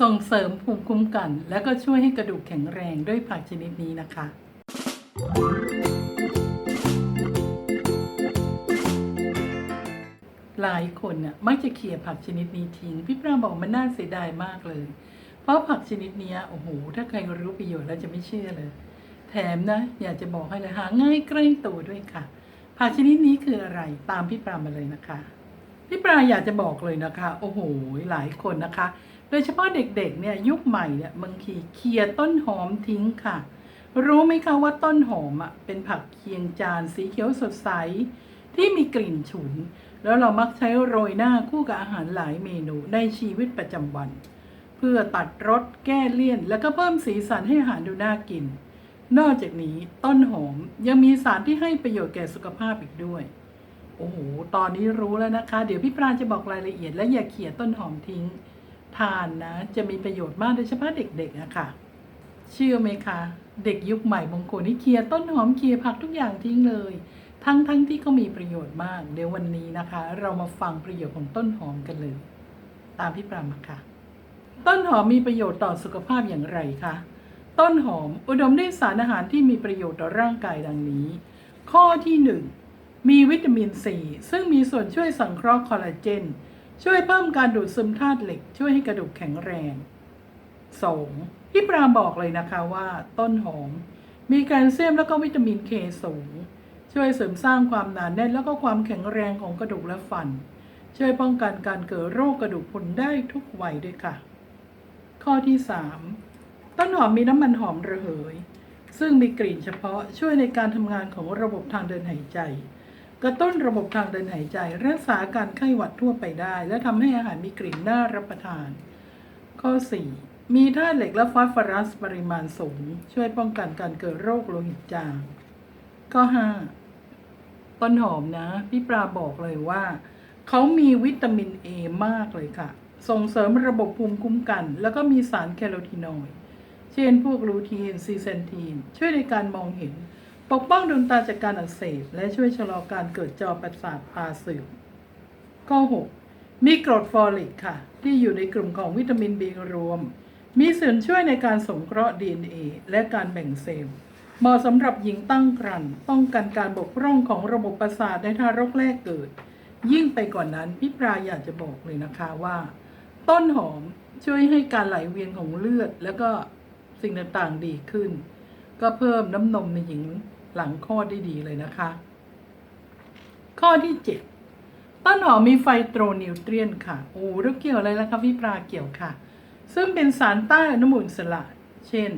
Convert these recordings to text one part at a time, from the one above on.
ส่งเสริมภูมิคุ้มกัน และก็ช่วยให้กระดูกแข็งแรงด้วยผักชนิดนี้นะคะ หลายคนน่ะมักจะเขี่ยผักชนิดนี้ทิ้ง พี่ปราบอกมันน่าเสียดายมากเลย เพราะผักชนิดเนี้ยโอ้โหถ้าใครรู้ประโยชน์แล้วจะไม่เชื่อเลย แถมนะ อยากจะบอกให้เลยหาง่ายใกล้ตัวด้วยค่ะ ผักชนิดนี้คืออะไรตามพี่ปรามาเลยนะคะพี่ปราอยากจะบอกเลยนะคะ โอ้โห หลายคนนะคะ โดยเฉพาะเด็กๆเนี่ยยุคใหม่เนี่ยบางทีเคียต้นหอมทิ้งค่ะ รู้ไหมคะว่าต้นหอมอะเป็นผักเคียงจานสีเขียวสดใส ที่มีกลิ่นฉุน แล้วเรามักใช้โรยหน้าคู่กับอาหารหลายเมนูในชีวิตประจำวัน เพื่อตัดรสแก้เลี่ยน แล้วก็เพิ่มสีสันให้อาหารดูน่ากิน นอกจากนี้ต้นหอมยังมีสารที่ให้ประโยชน์แก่สุขภาพอีกด้วยโอ้โหตอนนี้รู้แล้วนะคะ เดี๋ยวพี่ปราณจะบอกรายละเอียดและอย่าเขี่ยต้นหอมทิ้ง ทานนะ จะมีประโยชน์มากโดยเฉพาะเด็กๆนะคะเชื่อไหมคะ เด็กยุคใหม่บางคนนี่เคียต้นหอมเคียผักทุกอย่างทิ้งเลย ทั้งทั้งที่เขามีประโยชน์มาก เดี๋ยววันนี้นะคะ เรามาฟังประโยชน์ของต้นหอมกันเลย ตามพี่ปรามาค่ะ ต้นหอมมีประโยชน์ต่อสุขภาพอย่างไรคะต้นหอมอุดมด้วยสารอาหารที่มีประโยชน์ต่อร่างกายดังนี้ ข้อที่หนึ่งมีวิตามินซีซึ่งมีส่วนช่วยสังเคราะห์คอลลาเจน ช่วยเพิ่มการดูดซึมธาตุเหล็ก ช่วยให้กระดูกแข็งแรง 2. พี่ปรามบอกเลยนะคะว่า ต้นหอม มีแคลเซียมแล้วก็วิตามินเคสูง ช่วยเสริมสร้างความหนานแน่นแล้วก็ความแข็งแรงของกระดูกและฟัน ช่วยป้องกันการเกิดโรคกระดูกพรุนได้ทุกวัยด้วยค่ะ ข้อที่ 3. ต้นหอมมีน้ำมันหอมระเหย ซึ่งมีกลิ่นเฉพาะช่วยในการทำงานของระบบทางเดินหายใจ กระตุ้นระบบทางเดินหายใจ รักษาการไข้หวัดทั่วไปได้ และทำให้อาหารมีกลิ่นน่ารับประทาน ข้อ 4. มีธาตุเหล็กและฟอสฟอรัสปริมาณสูง ช่วยป้องกันการเกิดโรคโลหิตจาง ข้อ 5. ต้นหอมนะ พี่ปลาบอกเลยว่า เขามีวิตามินเอมากเลยค่ะ ส่งเสริมระบบภูมิคุ้มกัน แล้วก็มีสารแคโรทีนอยด์เช่นพวกลูทีนซีเซนทีน ช่วยในการมองเห็น ปกป้องดวงตาจากการอักเสบ และช่วยชะลอการเกิดจอประสาทตาเสื่อมข้อ 6 มีกรดฟอลิกค่ะ ที่อยู่ในกลุ่มของวิตามินบีรวม มีส่วนช่วยในการสงเคราะห์ DNA และการแบ่งเซลล์เหมาะสำหรับหญิงตั้งครรภ์ป้องกันการบกพร่องของระบบประสาทในทารกแรกเกิด ยิ่งไปกว่านนั้นพี่ปราอยากจะบอกเลยนะคะว่า ต้นหอมช่วยให้การไหลเวียนของเลือด แล้วก็สิ่งต่างๆดีขึ้น ก็เพิ่มน้ำนมในหญิง หลังคลอดได้ดีเลยนะคะ ข้อที่ 7 ต้นหอมมีไฟโตรนิวเทรียนค่ะโอ้แล้วเกี่ยวอะไรล่ะคะพี่ปลาเกี่ยวค่ะ ซึ่งเป็นสารต้านอนุมูลอิสระ เช่น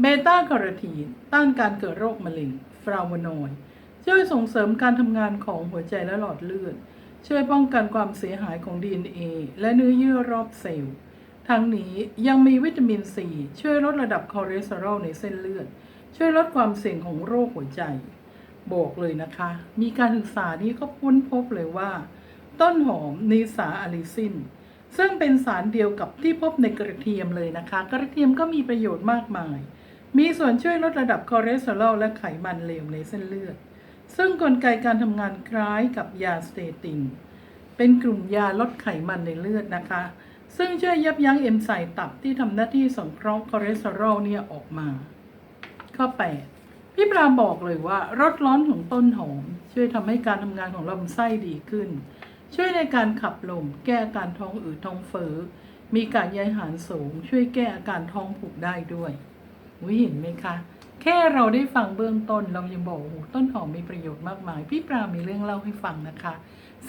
เบต้าคโรทีน ต้านการเกิดโรคมะเร็งฟลาวโนอยด์ช่วยส่งเสริมการทำงานของหัวใจและหลอดเลือด ช่วยป้องกันความเสียหายของ DNA และเนื้อเยื่อรอบเซลล์ ทั้งนี้ยังมีวิตามินซีช่วยลดระดับคอเลสเตอรอลในเส้นเลือด ช่วยลดความเสี่ยงของโรคหัวใจ บอกเลยนะคะ มีการศึกษานี้ก็พ้นพบเลยว่า ต้นหอมนิสาอาลิซิน ซึ่งเป็นสารเดียวกับที่พบในกระเทียมเลยนะคะ กระเทียมก็มีประโยชน์มากมาย มีส่วนช่วยลดระดับคอเลสเตอรอลและไขมันเลวในเส้นเลือด ซึ่งกลไกการทำงานคล้ายกับยาสเตติน เป็นกลุ่มยาลดไขมันในเลือดนะคะซึ่งช่วยยับยั้งเอนไซม์ตับที่ทำหน้าที่สังเคราะห์คอเลสเตอรอลเนี่ยออกมา ข้อ8พี่ปราบอกเลยว่ารสร้อนของต้นหอม ช่วยทำให้การทำงานของลำไส้ดีขึ้น ช่วยในการขับลม แก้อาการท้องอืดท้องเฟ้อมีการใยอาหารสูง ช่วยแก้อาการท้องผูกได้ด้วยวิเห็นไหมคะ แค่เราได้ฟังเบื้องต้นเรายังบอกโอ้ต้นหอมมีประโยชน์มากมาย พี่ปรามีเรื่องเล่าให้ฟังนะคะ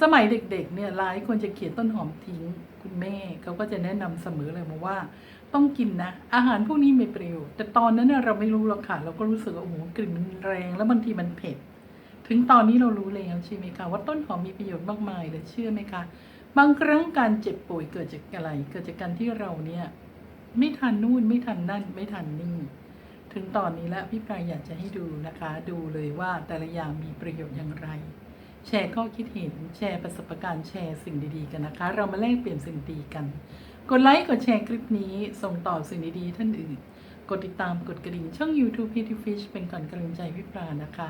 สมัยเด็กๆเนี่ยหลายคนจะเขียนต้นหอมทิ้ง คุณแม่เขาก็จะแนะนำเสมอเลยมาว่า ต้องกินนะ อาหารพวกนี้ไมีประโยชน์แต่ตอนนั้นเนี่ยเราไม่รู้หรอกค่ะ เราก็รู้สึกว่าโอ้โหกลิ่นมันแรง แล้วบางทีมันเผ็ด ถึงตอนนี้เรารู้แล้วใช่ไหมคะว่าต้นหอมมีประโยชน์มากมายเลยเชื่อไหมคะ บางครั้งการเจ็บป่วยเกิดจากอะไร เกิดจากการที่เราเนี่ยไม่ทันนู่นไม่ทันนั่นไม่ทันนี่ ถึงตอนนี้แล้วพี่ปรายอยากจะให้ดูนะคะ ดูเลยว่าแต่ละอย่างมีประโยชน์อย่างไร แชร์ข้อคิดเห็นแชร์ประสบการณ์แชร์สิ่งดีๆกันนะคะ เรามาแลกเปลี่ยนสิ่งดีกัน กดไลค์ กดแชร์คลิปนี้ ส่งต่อสิ่งดีๆท่านอื่น กดติดตามกดกระดิ่งช่อง YouTube p t Fish เป็นก่อนกำลังใจพี่ปลานะคะ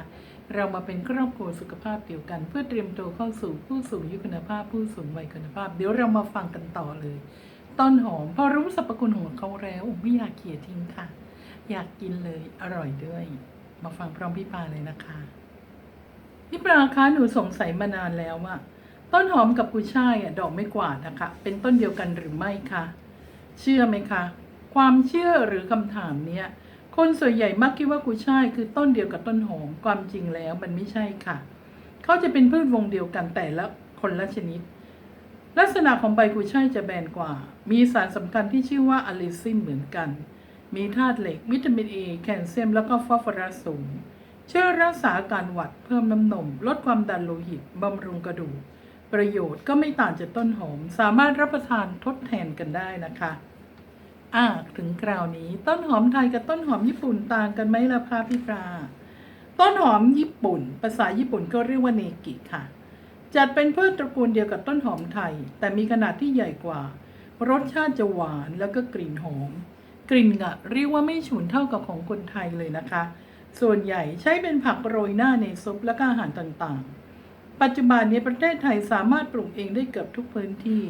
เรามาเป็นครอบครัวสุขภาพเดียวกัน เพื่อเตรียมตัวเข้าสู่ผู้สูงอายุคุณภาพ ผู้สูงวัยคุณภาพ เดี๋ยวเรามาฟังกันต่อเลย ต้นหอมพอรู้สรรพคุณของเขาแล้วไม่อยากเขี่ยทิ้งค่ะ อยากกินเลยอร่อยด้วย มาฟังพร้อมพี่ปาเลยนะคะพี่ปลาคะหนูสงสัยมานานแล้วว่า ต้นหอมกับกุยช่ายอะดอกไม่กวาดนะคะ เป็นต้นเดียวกันหรือไม่คะเชื่อไหมคะ ความเชื่อหรือคำถามเนี้ยคนส่วนใหญ่มักคิดว่ากุยช่ายคือต้นเดียวกับต้นหอมความจริงแล้วมันไม่ใช่ค่ะ เขาจะเป็นพืชวงเดียวกันแต่ละคนละชนิด ลักษณะของใบกุยช่ายจะแบนกว่า มีสารสำคัญที่ชื่อว่าอะลิซินเหมือนกัน มีธาตุเหล็ก วิตามินเอแคลเซียมแล้วก็ฟอสฟอรัสสูงช่วยรักษาการหวัดเพิ่มน้ำนม ลดความดันโลหิตบำรุงกระดูก ประโยชน์ก็ไม่ต่างจากต้นหอม สามารถรับประทานทดแทนกันได้นะคะอ่าถึงคราวนี้ต้นหอมไทยกับต้นหอมญี่ปุ่นต่างกันไหมล่ะพาพี่ปลาต้นหอมญี่ปุ่น ภาษาญี่ปุ่นก็เรียกว่าเนกิค่ะ จัดเป็นพืชตระกูลเดียวกับต้นหอมไทย แต่มีขนาดที่ใหญ่กว่า รสชาติจะหวานแล้วก็กลิ่นหอม กลิ่นอะเรียกว่าไม่ฉุนเท่ากับของคนไทยเลยนะคะ ส่วนใหญ่ใช้เป็นผักโรยหน้าในซุปและก็อาหารต่างๆ ปัจจุบันนี้ประเทศไทยสามารถปลูกเองได้เกือบทุกพื้นที่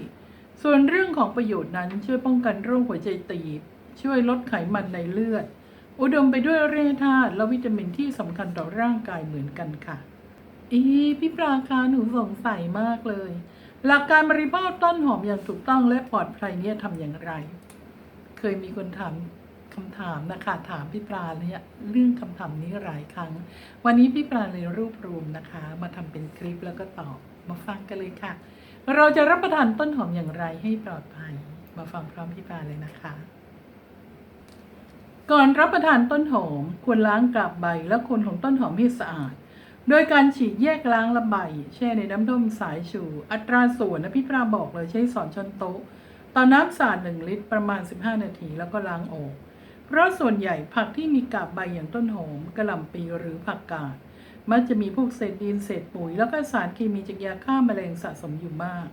ส่วนเรื่องของประโยชน์นั้นช่วยป้องกันโรคหัวใจตีบ ช่วยลดไขมันในเลือด อุดมไปด้วยแร่ธาตุและวิตามินที่สำคัญต่อร่างกายเหมือนกันค่ะ อีพี่ปลาคะหนูสงสัยมากเลย หลักการบริโภคต้นหอมอย่างถูกต้องและปลอดภัยเนี่ยทำอย่างไร เคยมีคนถาม คำถามนะคะ ถามพี่ปลาเนี่ยเรื่องคำถามนี้หลายครั้ง วันนี้พี่ปลาเลยรวบรวมนะคะ มาทำเป็นคลิปแล้วก็ตอบมาฟังกันเลยค่ะ เราจะรับประทานต้นหอมอย่างไรให้ปลอดภัย มาฟังพร้อมพี่ปลาเลยนะคะ ก่อนรับประทานต้นหอมควรล้างกาบใบและคนของต้นหอมให้สะอาด โดยการฉีดแยกล้างละใบแช่ในน้ำต้มสายชู อัตราส่วนนะพี่ปราบอกเลยใช้สอนช้อนโต๊ะต่อน้ำสาดหนึ่งลิตรประมาณ 15 นาทีแล้วก็ล้างออก เพราะส่วนใหญ่ผักที่มีกาบใบอย่างต้นหอมกระหล่ำปีหรือผักกาดมักจะมีพวกเศษดินเศษปุ๋ย แล้วก็สารเคมีจากยาฆ่าแมลงสะสมอยู่มาก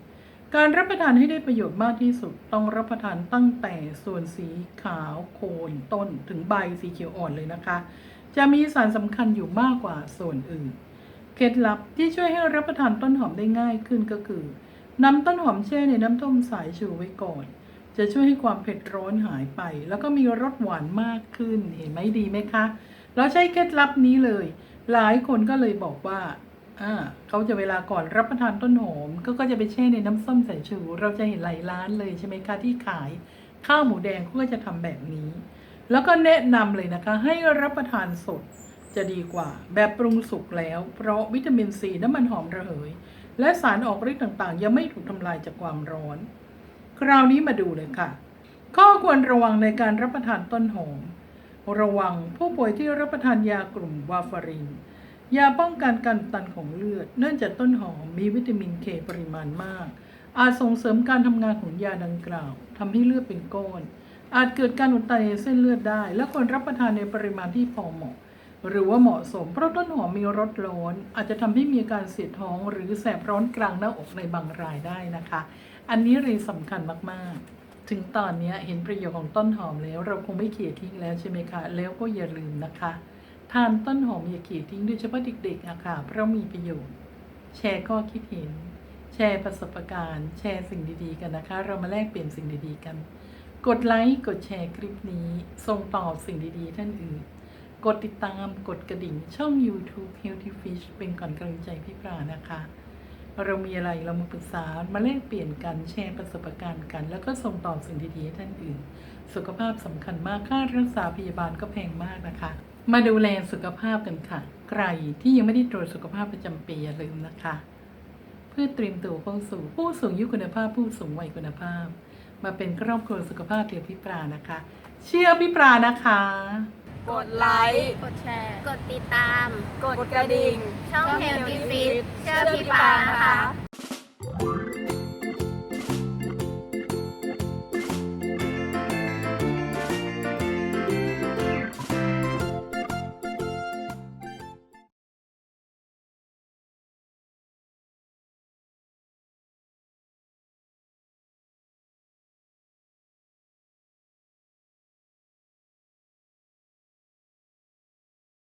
การรับประทานให้ได้ประโยชน์มากที่สุด ต้องรับประทานตั้งแต่ส่วนสีขาวโคนต้นถึงใบสีเขียวอ่อนเลยนะคะ จะมีสารสำคัญอยู่มากกว่าส่วนอื่น เคล็ดลับที่ช่วยให้รับประทานต้นหอมได้ง่ายขึ้นก็คือนำต้นหอมแช่ในน้ำต้มสายชูไว้ก่อน จะช่วยให้ความเผ็ดร้อนหายไป แล้วก็มีรสหวานมากขึ้นเห็นไหมดีไหมคะ เราใช้เคล็ดลับนี้เลย หลายคนก็เลยบอกว่าอ่าเขาจะเวลาก่อนรับประทานต้นหอมก็ก็จะไปแช่ในน้ำส้มสายชู เราจะเห็นหลายร้านเลยใช่ไหมคะที่ขาย ข้าวหมูแดงเขาก็จะทำแบบนี้ แล้วก็แนะนำเลยนะคะ ให้รับประทานสดจะดีกว่า แบบปรุงสุกแล้ว เพราะวิตามินซีน้ำมันหอมระเหย และสารออกฤทธิ์ต่างๆ ยังไม่ถูกทำลายจากความร้อน คราวนี้มาดูเลยค่ะ ข้อควรระวังในการรับประทานต้นหอม ระวังผู้ป่วยที่รับประทานยากลุ่มวาฟาริน ยาป้องกันการตันของเลือด เนื่องจากต้นหอมมีวิตามินเคปริมาณมาก อาจส่งเสริมการทำงานของยาดังกล่าวทำให้เลือดเป็นก้อน อาจเกิดการอุดตันในเส้นเลือดได้ และควรรับประทานในปริมาณที่พอเหมาะหรือว่าเหมาะสมเพราะต้นหอมมีรสร้อน อาจจะทำให้มีอาการเสียดท้องหรือแสบร้อนกลางหน้าอกในบางรายได้นะคะ อันนี้เลยสำคัญมาก ๆ ถึงตอนนี้เห็นประโยชน์ของต้นหอมแล้ว เราคงไม่เขี่ยทิ้งแล้วใช่ไหมคะ แล้วก็อย่าลืมนะคะ ทานต้นหอมอย่าเขี่ยทิ้งโดยเฉพาะเด็กๆอะค่ะ เพราะมีประโยชน์ แชร์ข้อคิดเห็น แชร์ประสบการณ์ แชร์สิ่งดีๆ กันนะคะ เรามาแลกเปลี่ยนสิ่งดีๆ กัน กดไลค์ กดแชร์คลิปนี้ ส่งต่อสิ่งดีๆ ท่านอื่น กดติดตาม กดกระดิ่ง ช่อง YouTube Healthy Fish เป็นก่อนกำลังใจพี่ปรานะคะ เรามีอะไรเรามาปรึกษามาแลกเปลี่ยนกันแชร์ประสบการณ์กัน แล้วก็ส่งต่อสิ่งดีๆให้ท่านอื่น สุขภาพสำคัญมากค่ารักษาพยาบาลก็แพงมากนะคะ มาดูแลสุขภาพกันค่ะ ใครที่ยังไม่ได้ตรวจสุขภาพประจำปีอย่าลืมนะคะ เพื่อเตรียมตัวเข้าสู่ผู้สูงอายุคุณภาพผู้สูงวัยคุณภาพ มาเป็นครอบครัวสุขภาพเดียวพี่ปรานะคะ เชื่อพี่ปรานะคะ กดไลค์ กดแชร์ กดติดตาม กดกระดิ่ง ช่อง Healthy Fit เชื่อพี่ปานะคะ